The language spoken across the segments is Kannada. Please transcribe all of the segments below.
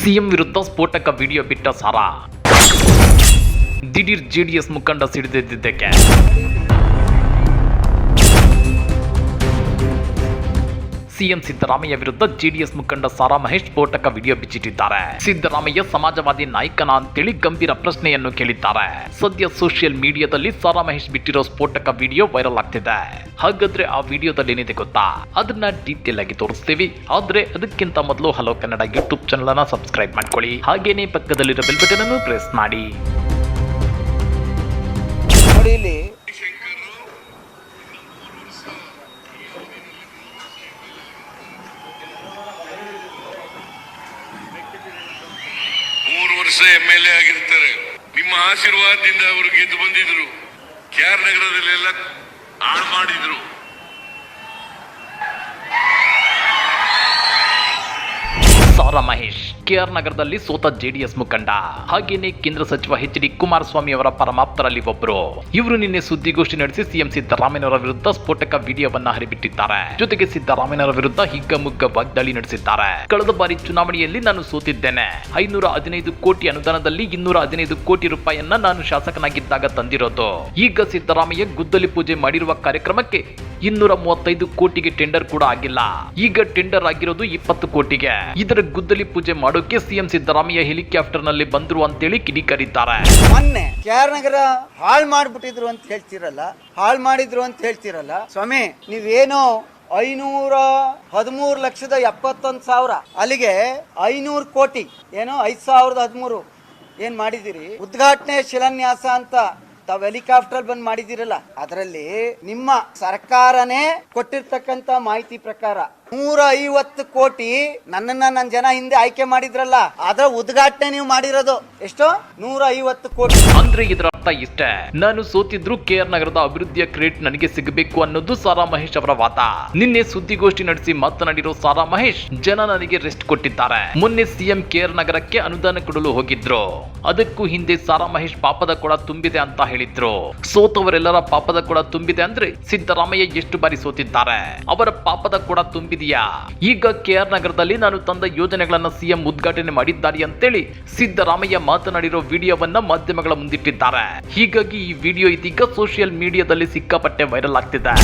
ಸಿಎಂ ವಿರುದ್ಧ ಸ್ಫೋಟಕ ವಿಡಿಯೋ ಬಿಟ್ಟ ಸಾರಾ. ದಿಢೀರ್ ಜೆಡಿಎಸ್ ಮುಖಂಡ ಸಿಡಿದಿದ್ದಕ್ಕೆ ಸಿಎಂ ಸಿದ್ದರಾಮಯ್ಯ ವಿರುದ್ಧ ಜೆಡಿಎಸ್ ಮುಖಂಡ ಸಾರಾ ಮಹೇಶ್ ಸ್ಫೋಟಕ ವಿಡಿಯೋ ಬಿಚ್ಚಿಟ್ಟಿದ್ದಾರೆ. ಸಿದ್ದರಾಮಯ್ಯ ಸಮಾಜವಾದಿ ನಾಯಕನ ಅಂತೇಳಿ ಗಂಭೀರ ಪ್ರಶ್ನೆಯನ್ನು ಕೇಳಿದ್ದಾರೆ. ಸದ್ಯ ಸೋಷಿಯಲ್ ಮೀಡಿಯಾದಲ್ಲಿ ಸಾರಾ ಮಹೇಶ್ ಬಿಟ್ಟಿರೋ ಸ್ಫೋಟಕ ವಿಡಿಯೋ ವೈರಲ್ ಆಗ್ತಿದೆ. ಹಾಗಾದ್ರೆ ಆ ವಿಡಿಯೋದಲ್ಲಿ ಏನಿದೆ ಗೊತ್ತಾ? ಅದನ್ನ ಡೀಟೇಲ್ ಆಗಿ ತೋರಿಸ್ತೀವಿ. ಆದ್ರೆ ಅದಕ್ಕಿಂತ ಮೊದಲು ಹಲೋ ಕನ್ನಡ ಯೂಟ್ಯೂಬ್ ಚಾನಲ್ ಅನ್ನ ಸಬ್ಸ್ಕ್ರೈಬ್ ಮಾಡ್ಕೊಳ್ಳಿ. ಹಾಗೇನೇ ಪಕ್ಕದಲ್ಲಿರೋ ಬೆಲ್ ಬಟನ್ ಅನ್ನು ಪ್ರೆಸ್ ಮಾಡಿ. ವರ್ಷ ಎಂ ಎಲ್ ಎ ಆಗಿರ್ತಾರೆ. ನಿಮ್ಮ ಆಶೀರ್ವಾದದಿಂದ ಅವರು ಗೆದ್ದು ಬಂದಿದ್ರು. ಕೆ ಆರ್ ನಗರದಲ್ಲೆಲ್ಲ ಹಾಳು ಮಾಡಿದ್ರು. ಸಾರಾ ಮಹೇಶ್ ಕೆಆರ್ ನಗರದಲ್ಲಿ ಸೋತ ಜೆಡಿಎಸ್ ಮುಖಂಡ. ಹಾಗೇನೆ ಕೇಂದ್ರ ಸಚಿವ ಎಚ್ ಡಿ ಕುಮಾರಸ್ವಾಮಿ ಅವರ ಪರಮಾಪ್ತರಲ್ಲಿ ಒಬ್ಬರು ಇವರು ನಿನ್ನೆ ಸುದ್ದಿಗೋಷ್ಠಿ ನಡೆಸಿ ಸಿಎಂ ಸಿದ್ದರಾಮಯ್ಯನವರ ವಿರುದ್ಧ ಸ್ಫೋಟಕ ವಿಡಿಯೋವನ್ನ ಹರಿಬಿಟ್ಟಿದ್ದಾರೆ. ಜೊತೆಗೆ ಸಿದ್ದರಾಮಯ್ಯನವರ ವಿರುದ್ಧ ಹಿಗ್ಗಮುಗ್ಗ ವಾಗ್ದಾಳಿ ನಡೆಸಿದ್ದಾರೆ. ಕಳೆದ ಬಾರಿ ಚುನಾವಣೆಯಲ್ಲಿ ನಾನು ಸೋತಿದ್ದೇನೆ. ಐನೂರ ಹದಿನೈದು ಕೋಟಿ ಅನುದಾನದಲ್ಲಿ ಇನ್ನೂರ ಹದಿನೈದು ಕೋಟಿ ರೂಪಾಯಿಯನ್ನ ನಾನು ಶಾಸಕನಾಗಿದ್ದಾಗ ತಂದಿರೋದು. ಈಗ ಸಿದ್ದರಾಮಯ್ಯ ಗುದ್ದಲಿ ಪೂಜೆ ಮಾಡಿರುವ ಕಾರ್ಯಕ್ರಮಕ್ಕೆ ಇನ್ನೂರ ಮೂವತ್ತೈದು ಕೋಟಿಗೆ ಟೆಂಡರ್ ಕೂಡ ಆಗಿಲ್ಲ. ಈಗ ಟೆಂಡರ್ ಆಗಿರೋದು ಇಪ್ಪತ್ತು ಕೋಟಿಗೆ. ಇದರ ಗುದ್ದಲಿ ಪೂಜೆ ಮಾಡೋಕೆ ಸಿಎಂ ಸಿದ್ದರಾಮಯ್ಯ ಹೆಲಿಕಾಪ್ಟರ್ನಲ್ಲಿ ಬಂದ್ರು ಅಂತೇಳಿ ಕರೀತಾರೆ ಮೊನ್ನೆ ನಗರ ಹಾಳ್ ಮಾಡ್ಬಿಟ್ಟಿದ್ರು ಅಂತ ಹೇಳ್ತಿರಲ್ಲ, ಹಾಳು ಮಾಡಿದ್ರು ಅಂತ ಹೇಳ್ತಿರಲ್ಲ, ಸ್ವಾಮಿ, ನೀವೇನೋ ಐನೂರ ಹದಿಮೂರು ಲಕ್ಷದ ಎಪ್ಪತ್ತೊಂದು ಸಾವಿರ, ಅಲ್ಲಿಗೆ ಐನೂರು ಕೋಟಿ, ಏನೋ ಐದು ಸಾವಿರದ ಹದಿಮೂರು ಏನ್ ಮಾಡಿದಿರಿ ಉದ್ಘಾಟನೆ ಶಿಲಾನ್ಯಾಸ ಅಂತ ತಾವ್ ಹೆಲಿಕಾಪ್ಟರ್ ಬಂದ್ ಮಾಡಿದಿರಲ್ಲ ಅದರಲ್ಲಿ ನಿಮ್ಮ ಸರ್ಕಾರನೇ ಕೊಟ್ಟಿರ್ತಕ್ಕಂತ ಮಾಹಿತಿ ಪ್ರಕಾರ ನೂರ ಐವತ್ತು ಕೋಟಿ ನನ್ನನ್ನ ನನ್ನ ಜನ ಹಿಂದೆ ಆಯ್ಕೆ ಮಾಡಿದ್ರಲ್ಲ, ಅದರ ಉದ್ಘಾಟನೆ ನೀವು ಮಾಡಿರೋದು. ಎಷ್ಟು? ನೂರ ಐವತ್ತು ಕೋಟಿ. ಅಂದ್ರೆ ಇದರ ಅರ್ಥ ಇಷ್ಟೇ. ನಾನು ಸೋತಿದ್ರು ಕೆಆರ್ ನಗರದ ಅಭಿವೃದ್ಧಿಯ ಕ್ರೆಡಿಟ್ ನನಗೆ ಸಿಗಬೇಕು ಅನ್ನೋದು ಸಾರಾ ಮಹೇಶ್ ಅವರ ವಾದ. ನಿನ್ನೆ ಸುದ್ದಿಗೋಷ್ಠಿ ನಡೆಸಿ ಮಾತನಾಡಿರೋ ಸಾರಾ ಮಹೇಶ್, ಜನ ನನಗೆ ರೆಸ್ಟ್ ಕೊಟ್ಟಿದ್ದಾರೆ. ಮೊನ್ನೆ ಸಿಎಂ ಕೆಆರ್ ನಗರಕ್ಕೆ ಅನುದಾನ ಕೊಡಲು ಹೋಗಿದ್ರು. ಅದಕ್ಕೂ ಹಿಂದೆ ಸಾರಾ ಮಹೇಶ್ ಪಾಪದ ಕೊಡ ತುಂಬಿದೆ ಅಂತ ಹೇಳಿದ್ರು. ಸೋತವರೆಲ್ಲರ ಪಾಪದ ಕೊಡ ತುಂಬಿದೆ ಅಂದ್ರೆ ಸಿದ್ದರಾಮಯ್ಯ ಎಷ್ಟು ಬಾರಿ ಸೋತಿದ್ದಾರೆ? ಅವರ ಪಾಪದ ಕೊಡ ತುಂಬಿದೆಯಾ? ಈಗ ಕೆಆರ್ ನಗರದಲ್ಲಿ ನಾನು ತಂದ ಯೋಜನೆಗಳನ್ನ ಸಿಎಂ ಉದ್ಘಾಟನೆ ಮಾಡಿದ್ದಾರೆ ಅಂತೇಳಿ ಸಿದ್ದರಾಮಯ್ಯ ಮಾತನಾಡಿರೋ ವಿಡಿಯೋವನ್ನ ಮಾಧ್ಯಮಗಳ ಮುಂದಿಟ್ಟಿದ್ದಾರೆ. ಹೀಗಾಗಿ ಈ ವಿಡಿಯೋ ಇದೀಗ ಸೋಷಿಯಲ್ ಮೀಡಿಯಾದಲ್ಲಿ ಸಿಕ್ಕಾಪಟ್ಟೆ ವೈರಲ್ ಆಗ್ತಿದೆ.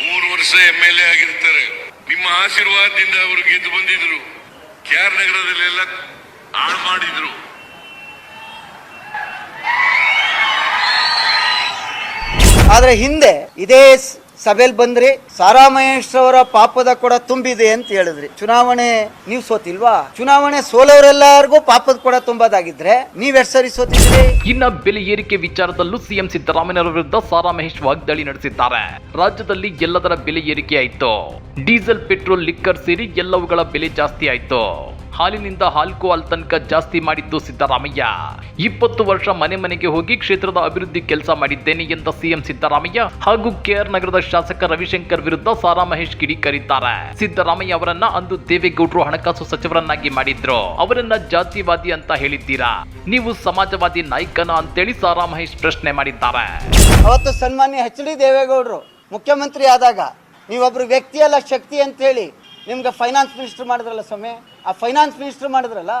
ಮೂರು ವರ್ಷ ಎಂ ಎಲ್ ಎ ಆಗಿರ್ತಾರೆ. ನಿಮ್ಮ ಆಶೀರ್ವಾದದಿಂದ ಅವರು ಗೆದ್ದು ಬಂದಿದ್ರು. ಕೆ ಆರ್ ನಗರದಲ್ಲೆಲ್ಲ ಹಾಳು ಮಾಡಿದ್ರು. ಆದ್ರೆ ಹಿಂದೆ ಇದೇ ಸಭೆಯಲ್ಲಿ ಬಂದ್ರಿ ಸಾರಾ ಮಹೇಶ್ ಪಾಪದ ಕೊಡ ತುಂಬಿದೆ ಅಂತ ಹೇಳಿದ್ರಿ. ಚುನಾವಣೆ, ನೀವು ಸೋತಿಲ್ವಾ? ಚುನಾವಣೆ ಸೋಲವರೆಲ್ಲರಿಗೂ ಪಾಪದ ಕೊಡ ತುಂಬೋದಾಗಿದ್ರೆ ನೀವ್ ಎಷ್ಟ್ ಸರಿ ಸೋತಿದ್ರಿ? ಇನ್ನ ಬೆಲೆ ಏರಿಕೆ ವಿಚಾರದಲ್ಲೂ ಸಿಎಂ ಸಿದ್ದರಾಮಯ್ಯರ ವಿರುದ್ಧ ಸಾರಾ ಮಹೇಶ್ ವಾಗ್ದಾಳಿ ನಡೆಸಿದ್ದಾರೆ. ರಾಜ್ಯದಲ್ಲಿ ಎಲ್ಲದರ ಬೆಲೆ ಏರಿಕೆ ಆಯ್ತು. ಡೀಸೆಲ್, ಪೆಟ್ರೋಲ್, ಲಿಕ್ಕರ್ ಸೇರಿ ಎಲ್ಲವುಗಳ ಬೆಲೆ ಜಾಸ್ತಿ ಆಯ್ತು. ಹಾಲಿನಿಂದ ಆಲ್ಕೋಹಾಲ್ ತನಕ ಜಾಸ್ತಿ ಮಾಡಿದ್ದು ಸಿದ್ದರಾಮಯ್ಯ. ಇಪ್ಪತ್ತು ವರ್ಷ ಮನೆ ಮನೆಗೆ ಹೋಗಿ ಕ್ಷೇತ್ರದ ಅಭಿವೃದ್ಧಿ ಕೆಲಸ ಮಾಡಿದ್ದೇನೆ ಎಂದ ಸಿಎಂ ಸಿದ್ದರಾಮಯ್ಯ ಹಾಗೂ ಕೆಆರ್ ನಗರದ ಶಾಸಕ ರವಿಶಂಕರ್ ವಿರುದ್ಧ ಸಾರಾ ಮಹೇಶ್ ಕಿಡಿಕಾರಿದ್ದಾರೆ ಸಿದ್ದರಾಮಯ್ಯ ಅವರನ್ನ ಅಂದು ದೇವೇಗೌಡರು ಹಣಕಾಸು ಸಚಿವರನ್ನಾಗಿ ಮಾಡಿದ್ರು. ಅವರನ್ನ ಜಾತಿವಾದಿ ಅಂತ ಹೇಳಿದ್ದೀರಾ? ನೀವು ಸಮಾಜವಾದಿ ನಾಯಕನ ಅಂತೇಳಿ ಸಾರಾ ಮಹೇಶ್ ಪ್ರಶ್ನೆ ಮಾಡಿದ್ದಾರೆ. ಅವತ್ತು ಸನ್ಮಾನ್ಯ ಎಚ್ ಡಿ ದೇವೇಗೌಡರು ಮುಖ್ಯಮಂತ್ರಿ ಆದಾಗ ನೀವೊಬ್ರು ವ್ಯಕ್ತಿ ಅಲ್ಲ ಶಕ್ತಿ ಅಂತ ಹೇಳಿ ನಿಮ್ಗೆ ಫೈನಾನ್ಸ್ ಮಿನಿಸ್ಟರ್ ಮಾಡಿದ್ರಲ್ಲ ಸ್ವಾಮಿ? ಆ ಫೈನಾನ್ಸ್ ಮಿನಿಸ್ಟರ್ ಮಾಡಿದ್ರಲ್ಲ,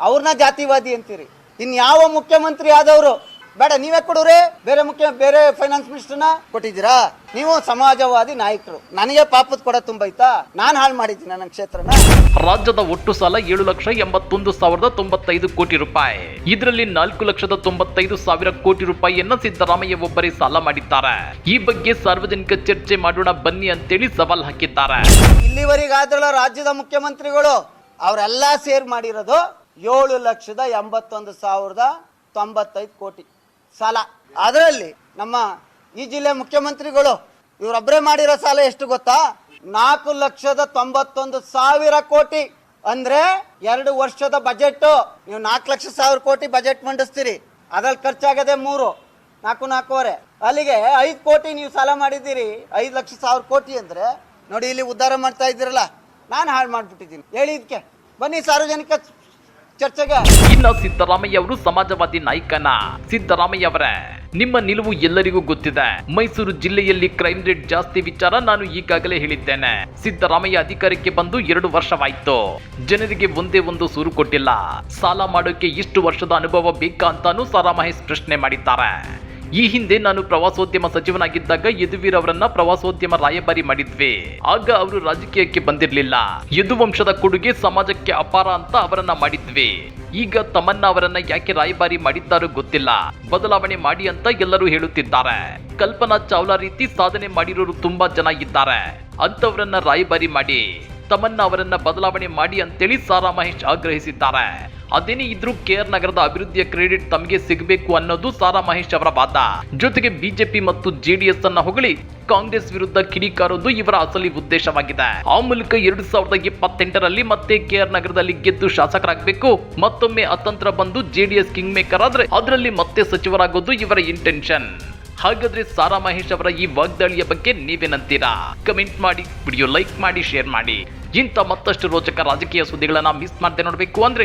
ಅವ್ರನ್ನ ಜಾತಿವಾದಿ ಅಂತೀರಿ. ಇನ್ಯಾವ ಮುಖ್ಯಮಂತ್ರಿ ಆದವರು ಬೇಡ ನೀವೇ ಕೊಡೋರೆ ಬೇರೆ ಮುಖ್ಯ ಬೇರೆ ಫೈನಾನ್ಸ್ ಮಿನಿಸ್ಟರ್ನ ಕೊಟ್ಟಿದ್ದೀರಾ? ನೀವು ಸಮಾಜವಾದಿ ನಾಯಕರು. ನನಗೆ ಪಾಪದ ಕೊಡ ತುಂಬೈತಾ ನಾನು ಹಾಳು ಮಾಡಿದ್ದೀನಿ ನನ್ನ ಕ್ಷೇತ್ರನ. ರಾಜ್ಯದ ಒಟ್ಟು ಸಾಲ ಏಳು ಲಕ್ಷ ಎಂಬತ್ತೊಂದು ಸಾವಿರದ ತೊಂಬತ್ತೈದು ಕೋಟಿ ರೂಪಾಯಿ. ಇದರಲ್ಲಿ ನಾಲ್ಕು ಲಕ್ಷದ ತೊಂಬತ್ತೈದು ಸಾವಿರ ಕೋಟಿ ರೂಪಾಯಿಯನ್ನ ಸಿದ್ದರಾಮಯ್ಯ ಒಬ್ಬರೇ ಸಾಲ ಮಾಡಿದ್ದಾರೆ. ಈ ಬಗ್ಗೆ ಸಾರ್ವಜನಿಕ ಚರ್ಚೆ ಮಾಡೋಣ ಬನ್ನಿ ಅಂತೇಳಿ ಸವಾಲ್ ಹಾಕಿದ್ದಾರೆ. ಇಲ್ಲಿವರೆಗಾದ್ರಲ್ಲ ರಾಜ್ಯದ ಮುಖ್ಯಮಂತ್ರಿಗಳು ಅವರೆಲ್ಲ ಸೇರ್ ಮಾಡಿರೋದು ಏಳು ಲಕ್ಷದ ಎಂಬತ್ತೊಂದು ಸಾವಿರದ ತೊಂಬತ್ತೈದು ಕೋಟಿ. ಸಾಲ. ಅದರಲ್ಲಿ ನಮ್ಮ ಈ ಜಿಲ್ಲೆ ಮುಖ್ಯಮಂತ್ರಿಗಳು ಇವರೊಬ್ಬರೇ ಮಾಡಿರೋ ಸಾಲ ಎಷ್ಟು ಗೊತ್ತಾ? ನಾಲ್ಕು ಲಕ್ಷದ ತೊಂಬತ್ತೊಂದು ಸಾವಿರ ಕೋಟಿ. ಅಂದ್ರೆ ಎರಡು ವರ್ಷದ ಬಜೆಟ್ ನೀವು ನಾಲ್ಕು ಲಕ್ಷ ಸಾವಿರ ಕೋಟಿ ಬಜೆಟ್ ಮಂಡಿಸ್ತೀರಿ. ಅದ್ರಲ್ಲಿ ಖರ್ಚಾಗದೆ ಮೂರು, ನಾಲ್ಕು, ನಾಲ್ಕೂವರೆ. ಅಲ್ಲಿಗೆ ಐದು ಕೋಟಿ ನೀವು ಸಾಲ ಮಾಡಿದ್ದೀರಿ. ಐದು ಲಕ್ಷ ಸಾವಿರ ಕೋಟಿ ಅಂದ್ರೆ, ನೋಡಿ ಇಲ್ಲಿ ಉದ್ಧಾರ ಮಾಡ್ತಾ ಇದ್ದೀರಲ್ಲ, ನಾನು ಹಾಳು ಮಾಡಿಬಿಟ್ಟಿದ್ದೀನಿ. ಹೇಳಿ ಇದಕ್ಕೆ ಬನ್ನಿ ಸಾರ್ವಜನಿಕ ಚರ್ಚೆಗೆ. ಇನ್ನ ಸಿದ್ದರಾಮಯ್ಯ ಅವರು ಸಮಾಜವಾದಿ ನಾಯಕನ? ಸಿದ್ದರಾಮಯ್ಯ ಅವರೇ ನಿಮ್ಮ ನಿಲುವು ಎಲ್ಲರಿಗೂ ಗೊತ್ತಿದೆ. ಮೈಸೂರು ಜಿಲ್ಲೆಯಲ್ಲಿ ಕ್ರೈಮ್ ರೇಟ್ ಜಾಸ್ತಿ ವಿಚಾರ ನಾನು ಈಗಾಗಲೇ ಹೇಳಿದ್ದೇನೆ. ಸಿದ್ದರಾಮಯ್ಯ ಅಧಿಕಾರಕ್ಕೆ ಬಂದು ಎರಡು ವರ್ಷವಾಯ್ತು. ಜನರಿಗೆ ಒಂದೇ ಒಂದು ಸೂರು ಕೊಟ್ಟಿಲ್ಲ. ಸಾಲ ಮಾಡೋಕೆ ಇಷ್ಟು ವರ್ಷದ ಅನುಭವ ಬೇಕಾ ಅಂತಾನು ಸಾರಾ ಮಹೇಶ್ ಪ್ರಶ್ನೆ ಮಾಡಿದ್ದಾರೆ. ಈ ಹಿಂದೆ ನಾನು ಪ್ರವಾಸೋದ್ಯಮ ಸಚಿವನಾಗಿದ್ದಾಗ ಯದುವೀರ್ ಅವರನ್ನ ಪ್ರವಾಸೋದ್ಯಮ ರಾಯಭಾರಿ ಮಾಡಿದ್ವಿ. ಆಗ ಅವರು ರಾಜಕೀಯಕ್ಕೆ ಬಂದಿರಲಿಲ್ಲ. ಯದುವಂಶದ ಕೊಡುಗೆ ಸಮಾಜಕ್ಕೆ ಅಪಾರ ಅಂತ ಅವರನ್ನ ಮಾಡಿದ್ವಿ. ಈಗ ತಮನ್ನ ಅವರನ್ನ ಯಾಕೆ ರಾಯಭಾರಿ ಮಾಡಿದ್ದಾರೋ ಗೊತ್ತಿಲ್ಲ. ಬದಲಾವಣೆ ಮಾಡಿ ಅಂತ ಎಲ್ಲರೂ ಹೇಳುತ್ತಿದ್ದಾರೆ. ಕಲ್ಪನಾ ಚಾವ್ಲಾ ರೀತಿ ಸಾಧನೆ ಮಾಡಿರೋರು ತುಂಬಾ ಜನ ಇದ್ದಾರೆ. ಅಂತವರನ್ನ ರಾಯಭಾರಿ ಮಾಡಿ, ತಮನ್ನ ಅವರನ್ನ ಬದಲಾವಣೆ ಮಾಡಿ ಅಂತೇಳಿ ಸಾರಾ ಮಹೇಶ್ ಆಗ್ರಹಿಸಿದ್ದಾರೆ. ಅದೇನೇ ಇದ್ರೂ ಕೆಆರ್ ನಗರದ ಅಭಿವೃದ್ಧಿಯ ಕ್ರೆಡಿಟ್ ತಮಗೆ ಸಿಗಬೇಕು ಅನ್ನೋದು ಸಾರಾ ಮಹೇಶ್ ಅವರ ವಾದ. ಜೊತೆಗೆ ಬಿಜೆಪಿ ಮತ್ತು ಜೆಡಿಎಸ್ ಅನ್ನ ಹೊಗಳಿ ಕಾಂಗ್ರೆಸ್ ವಿರುದ್ಧ ಕಿಡಿಕಾರೋದು ಇವರ ಅಸಲಿ ಉದ್ದೇಶವಾಗಿದೆ. ಆ ಮೂಲಕ ಎರಡು ಸಾವಿರದ ಇಪ್ಪತ್ತೆಂಟರಲ್ಲಿ ಮತ್ತೆ ಕೆಆರ್ ನಗರದಲ್ಲಿ ಗೆದ್ದು ಶಾಸಕರಾಗಬೇಕು, ಮತ್ತೊಮ್ಮೆ ಅತಂತ್ರ ಬಂದು ಜೆಡಿಎಸ್ ಕಿಂಗ್ ಮೇಕರ್ ಆದ್ರೆ ಅದರಲ್ಲಿ ಮತ್ತೆ ಸಚಿವರಾಗೋದು ಇವರ ಇಂಟೆನ್ಷನ್ ಹಾಗಾದ್ರೆ ಸಾರಾ ಮಹೇಶ್ ಅವರ ಈ ವಾಗ್ದಾಳಿಯ ಬಗ್ಗೆ ನೀವೇನಂತೀರಾ? ಕಮೆಂಟ್ ಮಾಡಿ ವಿಡಿಯೋ ಲೈಕ್ ಮಾಡಿ ಶೇರ್ ಮಾಡಿ. ಇಂಥ ಮತ್ತಷ್ಟು ರೋಚಕ ರಾಜಕೀಯ ಸುದ್ದಿಗಳನ್ನ ಮಿಸ್ ಮಾಡದೆ ನೋಡಬೇಕು ಅಂದ್ರೆ